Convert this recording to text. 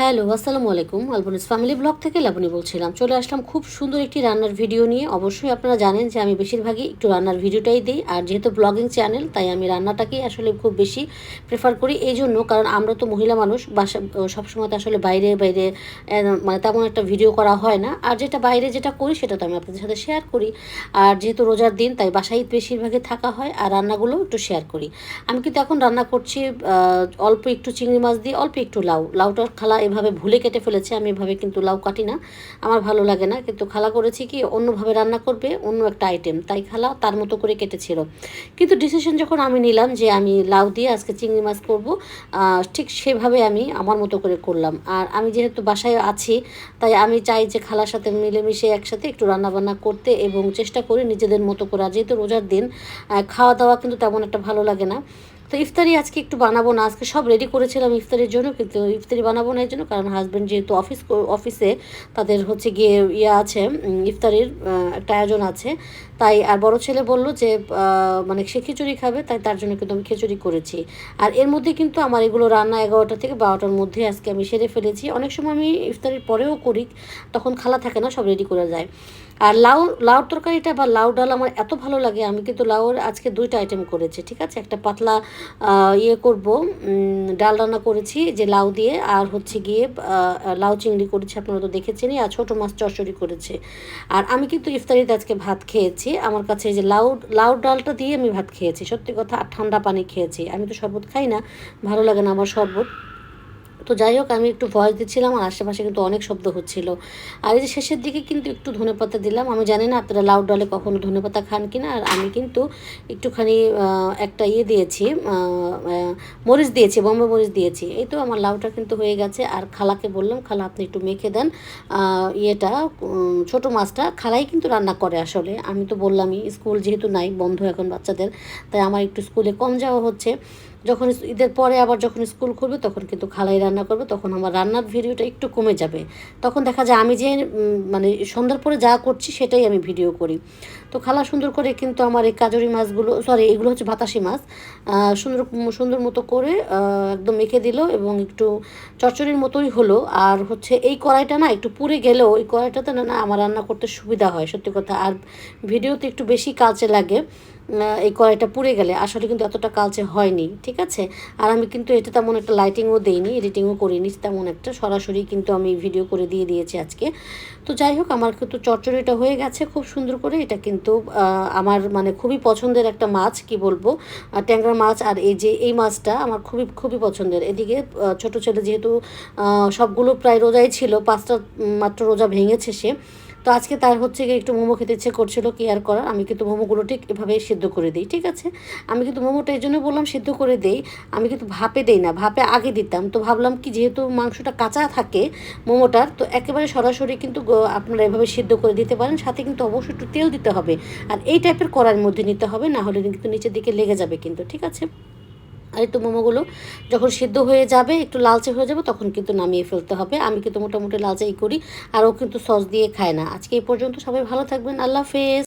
Hello, আসসালামু আলাইকুম। আলবনিস family blog থেকে লাবণী বলছিলাম। চলে আসলাম খুব সুন্দর একটি রান্নার ভিডিও নিয়ে। অবশ্যই আপনারা জানেন যে আমি বেশিরভাগই একটু রান্নার ভিডিওটাই দিই। আর যেহেতু ব্লগিং চ্যানেল, তাই আমি রান্নাটাকেই আসলে খুব বেশি প্রেফার করি এই জন্য। কারণ আমরা তো মহিলা মানুষ, বাসা সবসময় তো আসলে বাইরে বাইরে মানে তেমন একটা ভিডিও করা হয় না। আর যেটা বাইরে যেটা করি, সেটা তো আমি আপনাদের সাথে শেয়ার করি। আর যেহেতু রোজার দিন, তাই বাসায় বেশিরভাগই থাকা হয়। আর রান্নাগুলো একটু শেয়ার করি। আমি কিন্তু এখন রান্না করছি অল্প একটু চিংড়ি মাছ দিয়ে, অল্প একটু লাউ। লাউটার খালা এভাবে ভুলে কেটে ফেলেছে, আমি এভাবে কিন্তু লাউ কাটি না। আমার ভালো লাগে না, কিন্তু খালা করেছি কি, অন্যভাবে রান্না করবে, অন্য একটা আইটেম তাই খালা তার মতো করে কেটেছিল। কিন্তু ডিসিশন যখন আমি নিলাম যে আমি লাউ দিয়ে আজকে চিংড়ি মাছ করব ঠিক সেভাবে আমি আমার মতো করে করলাম। আর আমি যেহেতু বাসায় আছি, তাই আমি চাই যে খালার সাথে মিলেমিশে একসাথে একটু রান্নাবান্না করতে এবং চেষ্টা করি নিজেদের মতো করা। যেহেতু রোজার দিন খাওয়া দাওয়া কিন্তু তেমন একটা ভালো লাগে না। তো ইফতারি আজকে একটু বানাবো না, আজকে সব রেডি করেছিলাম ইফতারির জন্য, কিন্তু ইফতারি বানাবো না এর জন্য, কারণ হাজব্যান্ড যেহেতু অফিস অফিসে তাদের হচ্ছে গিয়ে ইয়ে আছে ইফতারির একটা আয়োজন আছে। তাই আর বড় ছেলে বলল যে মানে সে খিচুড়ি খাবে, তাই তার জন্য কিন্তু আমি খিচুড়ি করেছি। আর এর মধ্যে কিন্তু আমার এগুলো রান্না এগারোটা থেকে বারোটার মধ্যে আজকে আমি সেরে ফেলেছি। অনেক সময় আমি ইফতারির পরেও করি, তখন খালা থাকে না, সব রেডি করে যায়। আর লাউ, লাউর তরকারিটা বা লাউ ডাল আমার এত ভালো লাগে, আমি কিন্তু লাউর আজকে দুইটা আইটেম করেছি, ঠিক আছে? একটা পাতলা ইয়ে করব ডাল রান্না করেছি, যে লাউ দিয়ে, আর হচ্ছে গিয়ে লাউ চিংড়ি করেছি, আপনারা তো দেখেছেনই, আর ছোটো মাছ চচ্চড়ি করেছে। আর আমি কিন্তু ইফতারিতে আজকে ভাত খেয়েছি। আমার কাছে যে লাউ লাউ ডালটা দিয়ে আমি ভাত খেয়েছি। সত্যি কথা, আর ঠান্ডা পানি খেয়েছি। আমি তো শরবত খাই না, ভালো লাগে না আমার শরবত। তো যাই হোক, আমি একটু ভয়েস দিচ্ছিলাম, আর আশেপাশে কিন্তু অনেক শব্দ হচ্ছিল। আর এই যে শেষের দিকে কিন্তু একটু ধনেপাতা দিলাম। আমি জানি না আপনারা লাউ ডালে কখনো ধনেপাতা খান কিনা, আর আমি কিন্তু একটুখানি একটা ইয়ে দিয়েছি মরিচ দিয়েছি, বোম্বে মরিচ দিয়েছি। এই তো আমার লাউটা কিন্তু হয়ে গেছে। আর খালাকে বললাম, খালা, আপনি একটু মেখে দেন। ইয়েটা ছোটো মাছটা খালাই কিন্তু রান্না করে আসলে। আমি তো বললামই, স্কুল যেহেতু নাই, বন্ধ এখন বাচ্চাদের, তাই আমার একটু স্কুলে কম যাওয়া হচ্ছে। যখন ঈদের পরে আবার যখন স্কুল খুলবে, তখন কিন্তু খালাই রান্না করবে, তখন আমার রান্নার ভিডিওটা একটু কমে যাবে। তখন দেখা যায় আমি যে মানে সন্ধ্যার পরে যা করছি সেটাই আমি ভিডিও করি। তো খালা সুন্দর করে কিন্তু আমার এই কাজরি মাছগুলো সরি এগুলো হচ্ছে বাতাসি মাছ সুন্দর সুন্দর মতো করে একদম মেখে দিল এবং একটু চচ্চড়ির মতোই হলো। আর হচ্ছে এই কড়াইটা না একটু পুড়ে গেলেও, এই কড়াইটাতে না না আমার রান্না করতে সুবিধা হয়, সত্যি কথা। আর ভিডিওতে একটু বেশি কাজে লাগে। এই কড়াইটা পুড়ে গেলে আসলে কিন্তু এতটা কালচে হয়নি, ঠিক আছে? আর আমি কিন্তু এটা তেমন একটা লাইটিংও দেইনি এডিটিংও করিনি, তেমন একটা। সরাসরি কিন্তু আমি ভিডিও করে দিয়ে দিয়েছি আজকে। তো যাই হোক, আমার কিন্তু চচ্চড়িটা হয়ে গেছে খুব সুন্দর করে। এটা কিন্তু আমার মানে খুবই পছন্দের একটা মাছ, কি বলব? ট্যাংরা মাছ আর এই যে, এই মাছটা আমার খুবই খুবই পছন্দের। এদিকে ছোট ছেলে যেহেতু সবগুলো প্রায় রোজাই ছিল, পাঁচটা মাত্র রোজা ভেঙেছে সে। তো আজকে তার হচ্ছে গিয়ে একটু মোমো খেতে ইচ্ছে করছিল, কি আর করার? আমি কিন্তু মোমোগুলো ঠিক এভাবে সিদ্ধ করে দিই, ঠিক আছে? আমি কিন্তু মোমোটা এই জন্য বললাম সিদ্ধ করে দেই, আমি কিন্তু ভাপে দেই না, ভাপে আগে দিতাম। তো ভাবলাম কি, যেহেতু মাংসটা কাঁচা থাকে মোমোটার, তো একেবারে সরাসরি কিন্তু আপনারা এভাবে সিদ্ধ করে দিতে পারেন, সাথে কিন্তু অবশ্যই একটু তেল দিতে হবে। আর এই টাইপের করার মধ্যে নিতে হবে, না হলে কিন্তু নিচের দিকে লেগে যাবে কিন্তু, ঠিক আছে? আর একটু মোমোগুলো যখন সিদ্ধ হয়ে যাবে, একটু লালচে হয়ে যাবে, তখন কিন্তু নামিয়ে ফেলতে হবে। আমি কিন্তু মোটামুটি লালচেই করি, আর ও কিন্তু সস দিয়ে খায় না। আজকে এই পর্যন্ত সবাই ভালো থাকবেন। আল্লাহ হাফেজ।